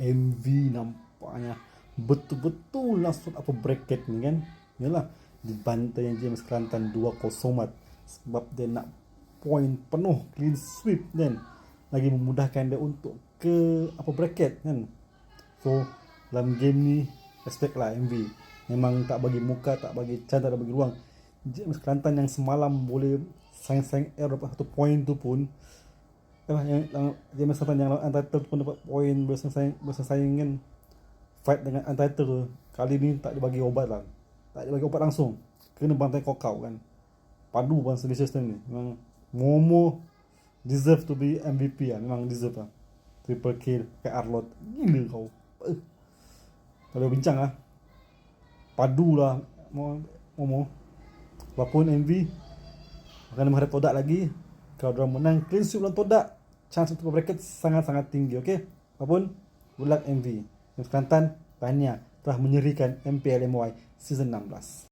MV nampaknya betul-betul langsung apa bracket ni kan? Yalah dibantai yang James Kelantan 2-0 mat. Sebab dia nak point penuh clean sweep kan? Lagi memudahkan dia untuk ke apa bracket kan? So dalam game ni respect lah MV memang tak bagi muka tak bagi chance tak bagi ruang. James Kelantan yang semalam boleh sayang-sayang dapat satu point tu pun eh, yang, yang James Kelantan yang lawan Untitled pun dapat point bersaing bersaing kan fight dengan Untitled tu kali ni tak dibagi obat lah. Tak dibagi obat langsung. Kena bantai kokau kan. Padu bang Delicious ni. Memang Momo deserve to be MVP lah. Memang deserve lah. Triple kill kayak Arlot. Gila kau. Eh. kalau bincang lah. Padu lah Mo- Momo. Walaupun MV akan menghadap Todak lagi. Kalau dia menang clean sweep lawan Todak chance untuk bracket sangat-sangat tinggi okey? Walaupun good luck MV Kelantan tahniah telah menyerikan MPLMY season 16